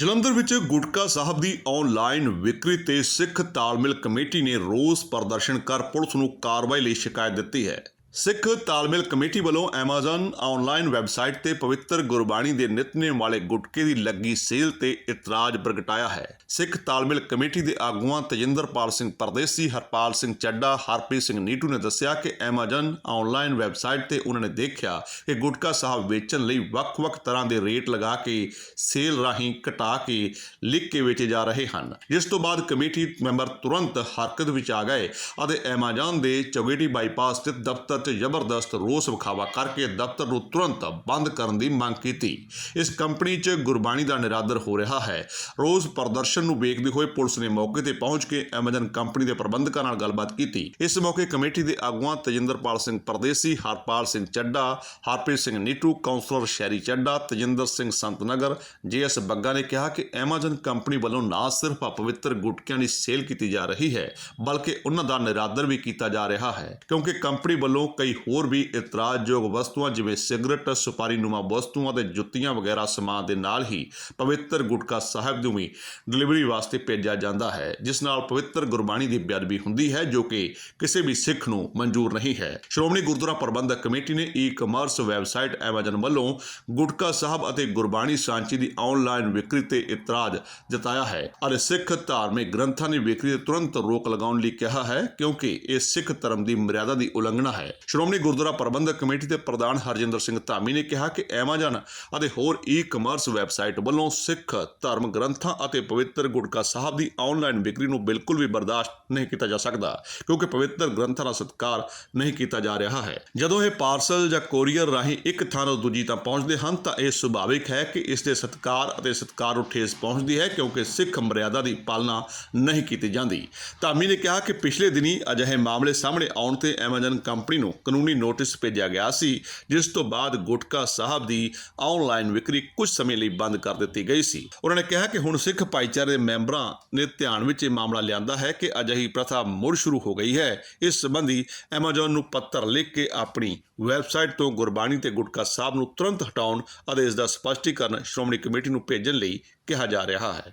ਜਲੰਧਰ ਵਿੱਚ ਗੁਟਕਾ ਸਾਹਿਬ ਦੀ ਆਨਲਾਈਨ ਵਿਕਰੀ ਤੇ ਸਿੱਖ ਤਾਲਮੇਲ ਕਮੇਟੀ ਨੇ ਰੋਸ ਪ੍ਰਦਰਸ਼ਨ ਕਰ ਪੁਲਿਸ ਨੂੰ ਕਾਰਵਾਈ ਲਈ ਸ਼ਿਕਾਇਤ ਦਿੱਤੀ ਹੈ। ਸਿੱਖ ਤਾਲਮੇਲ ਕਮੇਟੀ ਵੱਲੋਂ Amazon ਆਨਲਾਈਨ ਵੈਬਸਾਈਟ ਤੇ ਪਵਿੱਤਰ ਗੁਰਬਾਣੀ ਦੇ ਨਿਤਨੇਮ ਵਾਲੇ ਗੁਟਕੇ ਦੀ ਲੱਗੀ ਸੇਲ ਤੇ ਇਤਰਾਜ਼ ਪ੍ਰਗਟਾਇਆ ਹੈ। ਸਿੱਖ ਤਾਲਮੇਲ ਕਮੇਟੀ ਦੇ ਆਗੂਆਂ ਤਜਿੰਦਰਪਾਲ ਸਿੰਘ ਪਰਦੇਸੀ, ਹਰਪਾਲ ਸਿੰਘ ਚੱਡਾ, ਹਰਪ੍ਰੀਤ ਸਿੰਘ ਨੀਟੂ ਨੇ ਦੱਸਿਆ ਕਿ Amazon ਆਨਲਾਈਨ ਵੈਬਸਾਈਟ ਤੇ ਉਹਨਾਂ ਨੇ ਦੇਖਿਆ ਕਿ ਗੁਟਕਾ ਸਾਹਿਬ ਵੇਚਣ ਲਈ ਵੱਖ-ਵੱਖ ਤਰ੍ਹਾਂ ਦੇ ਰੇਟ ਲਗਾ ਕੇ, ਸੇਲ ਰਾਹੀਂ ਘਟਾ ਕੇ, ਲਿਖ ਕੇ ਵੇਚੇ ਜਾ ਰਹੇ ਹਨ। ਜਿਸ ਤੋਂ ਬਾਅਦ ਕਮੇਟੀ ਮੈਂਬਰ ਤੁਰੰਤ ਹਰਕਤ ਵਿੱਚ ਆ ਗਏ ਅਤੇ Amazon ਦੇ ਚੌਗੇਟੀ ਬਾਈਪਾਸ ਸਥਿਤ ਦਫ਼ਤਰ 'ਚ ਜ਼ਬਰਦਸਤ ਰੋਸ ਵਿਖਾਵਾ ਕਰਕੇ ਦਫ਼ਤਰ ਨੂੰ ਤੁਰੰਤ ਬੰਦ ਕਰਨ ਦੀ ਮੰਗ ਕੀਤੀ। ਇਸ ਕੰਪਨੀ 'ਚ ਗੁਰਬਾਣੀ ਦਾ ਨਿਰਾਦਰ ਹੋ ਰਿਹਾ ਹੈ। ਰੋਸ ਪ੍ਰਦਰਸ਼ਨ ਨੂੰ ਵੇਖਦੇ ਹੋਏ ਪੁਲਿਸ ਨੇ ਮੌਕੇ ਤੇ ਪਹੁੰਚ ਕੇ Amazon ਕੰਪਨੀ ਦੇ ਪ੍ਰਬੰਧਕਾਂ ਨਾਲ ਗੱਲਬਾਤ ਕੀਤੀ। ਇਸ ਮੌਕੇ ਕਮੇਟੀ ਦੇ ਆਗੂਆਂ ਤਜਿੰਦਰਪਾਲ ਸਿੰਘ ਪਰਦੇਸੀ, ਹਰਪਾਲ ਸਿੰਘ ਚੱਡਾ ਹਰਪ੍ਰੀਤ ਸਿੰਘ ਨੀਟੂ ਕਾਉਂਸਲਰ ਸ਼ੈਰੀ ਚੱਡਾ ਤਜਿੰਦਰ ਸਿੰਘ ਸੰਤਨਗਰ ਜੀਐਸ ਬੱਗਾ ਨੇ ਕਿਹਾ ਕਿ Amazon ਕੰਪਨੀ ਵੱਲੋਂ ਨਾ ਸਿਰਫ ਪਵਿੱਤਰ ਗੁਟਕਿਆਂ ਦੀ ਸੇਲ ਕੀਤੀ ਜਾ ਰਹੀ ਹੈ, ਬਲਕਿ ਉਹਨਾਂ ਦਾ ਨਿਰਾਦਰ ਵੀ ਕੀਤਾ ਜਾ ਰਿਹਾ ਹੈ, ਕਿਉਂਕਿ ਕੰਪਨੀ ਵੱਲੋਂ ਕਈ ਹੋਰ ਵੀ ਇਤਰਾਜ਼ਯੋਗ ਵਸਤੂਆਂ, ਜਿਵੇਂ ਸਿਗਰਟ ਸੁਪਾਰੀ ਨੁਮਾ ਵਸਤੂਆਂ ਤੇ ਜੁੱਤੀਆਂ ਵਗੈਰਾ ਸਮਾਨ ਦੇ ਨਾਲ ਹੀ ਪਵਿੱਤਰ ਗੁਟਕਾ ਸਾਹਿਬ ਨੂੰ ਵੀ ਡਿਲੀਵਰੀ ਵਾਸਤੇ ਭੇਜਿਆ ਜਾਂਦਾ ਹੈ, ਜਿਸ ਨਾਲ ਪਵਿੱਤਰ ਗੁਰਬਾਣੀ ਦੀ ਬੇਅਦਬੀ ਹੁੰਦੀ ਹੈ, ਜੋ ਕਿ ਕਿਸੇ ਵੀ ਸਿੱਖ ਨੂੰ ਮਨਜ਼ੂਰ ਨਹੀਂ ਹੈ। ਸ਼੍ਰੋਮਣੀ ਗੁਰਦੁਆਰਾ ਪ੍ਰਬੰਧਕ ਕਮੇਟੀ ਨੇ ਈ-ਕਮਰਸ ਵੈਬਸਾਈਟ Amazon ਵੱਲੋਂ ਗੁਟਕਾ ਸਾਹਿਬ ਅਤੇ ਗੁਰਬਾਣੀ ਸਾਂਚੀ ਦੀ ਆਨਲਾਈਨ ਵਿਕਰੀ ਤੇ ਇਤਰਾਜ਼ ਜਤਾਇਆ ਹੈ। ਅਤੇ ਸਿੱਖ ਧਾਰਮਿਕ ਗ੍ਰੰਥਾਂ ਦੀ ਵਿਕਰੀ ਤੇ ਤੁਰੰਤ ਰੋਕ ਲਗਾਉਣ ਲਈ ਕਿਹਾ ਹੈ, ਕਿਉਂਕਿ ਇਹ ਸਿੱਖ ਧਰਮ ਦੀ ਮਰਿਆਦਾ ਦੀ ਉਲੰਘਣਾ ਹੈ। ਸ਼੍ਰੋਮਣੀ ਗੁਰਦੁਆਰਾ ਪ੍ਰਬੰਧਕ ਕਮੇਟੀ ਦੇ ਪ੍ਰਧਾਨ ਹਰਜਿੰਦਰ ਸਿੰਘ ਧਾਮੀ ਨੇ ਕਿਹਾ ਕਿ ਐਮਾਜ਼ਾਨ ਅਤੇ ਹੋਰ ਈ-ਕਮਰਸ ਵੈਬਸਾਈਟ ਵੱਲੋਂ ਸਿੱਖ ਧਰਮ ਗ੍ਰੰਥਾਂ ਅਤੇ ਪਵਿੱਤਰ ਗੁਟਕਾ ਸਾਹਿਬ ਦੀ ਆਨਲਾਈਨ ਵਿਕਰੀ ਨੂੰ ਬਿਲਕੁਲ ਵੀ ਬਰਦਾਸ਼ਤ ਨਹੀਂ ਕੀਤਾ ਜਾ ਸਕਦਾ, ਕਿਉਂਕਿ ਪਵਿੱਤਰ ਗ੍ਰੰਥਾਂ ਦਾ ਸਤਿਕਾਰ ਨਹੀਂ ਕੀਤਾ ਜਾ ਰਿਹਾ ਹੈ। ਜਦੋਂ ਇਹ ਪਾਰਸਲ ਜਾਂ ਕੋਰੀਅਰ ਰਾਹੀਂ ਇੱਕ ਥਾਂ ਤੋਂ ਦੂਜੀ ਤਾਂ ਪਹੁੰਚਦੇ ਹਨ ਤਾਂ ਇਹ ਸੁਭਾਵਿਕ ਹੈ ਕਿ ਇਸ ਦੇ ਸਤਿਕਾਰ ਅਤੇ ਸਤਿਕਾਰ ਨੂੰ ਠੇਸ ਪਹੁੰਚਦੀ ਹੈ, ਕਿਉਂਕਿ ਸਿੱਖ ਮਰਿਆਦਾ ਦੀ ਪਾਲਣਾ ਨਹੀਂ ਕੀਤੀ ਜਾਂਦੀ। ਧਾਮੀ ਨੇ ਕਿਹਾ ਕਿ ਪਿਛਲੇ ਦਿਨੀ ਅਜਿਹੇ ਮਾਮਲੇ ਸਾਹਮਣੇ ਆਉਣ ਤੇ Amazon ਕੰਪਨੀ ਨੂੰ ਕਾਨੂੰਨੀ ਨੋਟਿਸ ਭੇਜਿਆ ਗਿਆ ਸੀ, ਜਿਸ ਤੋਂ ਬਾਅਦ ਗੁਟਕਾ ਸਾਹਿਬ ਦੀ ਆਨਲਾਈਨ ਵਿਕਰੀ ਕੁਝ ਸਮੇਂ ਲਈ ਬੰਦ ਕਰ ਦਿੱਤੀ ਗਈ ਸੀ। ਉਹਨਾਂ ਨੇ ਕਿਹਾ ਕਿ ਹੁਣ ਸਿੱਖ ਭਾਈਚਾਰੇ ਦੇ ਮੈਂਬਰਾਂ ਨੇ ਧਿਆਨ ਵਿੱਚ ਇਹ ਮਾਮਲਾ ਲਿਆਂਦਾ ਹੈ ਕਿ ਅਜਿਹੀ ਪ੍ਰਥਾ ਮੁੜ ਸ਼ੁਰੂ ਹੋ ਗਈ ਹੈ। ਇਸ ਸੰਬੰਧੀ Amazon ਨੂੰ ਪੱਤਰ ਲਿਖ ਕੇ ਆਪਣੀ ਵੈਬਸਾਈਟ ਤੋਂ ਗੁਰਬਾਣੀ ਤੇ ਗੁਟਕਾ ਸਾਹਿਬ ਨੂੰ ਤੁਰੰਤ ਹਟਾਉਣ ਅਤੇ ਇਸ ਦਾ ਸਪਸ਼ਟੀਕਰਨ ਸ਼੍ਰੋਮਣੀ ਕਮੇਟੀ ਨੂੰ ਭੇਜਣ ਲਈ ਕਿਹਾ ਜਾ ਰਿਹਾ ਹੈ।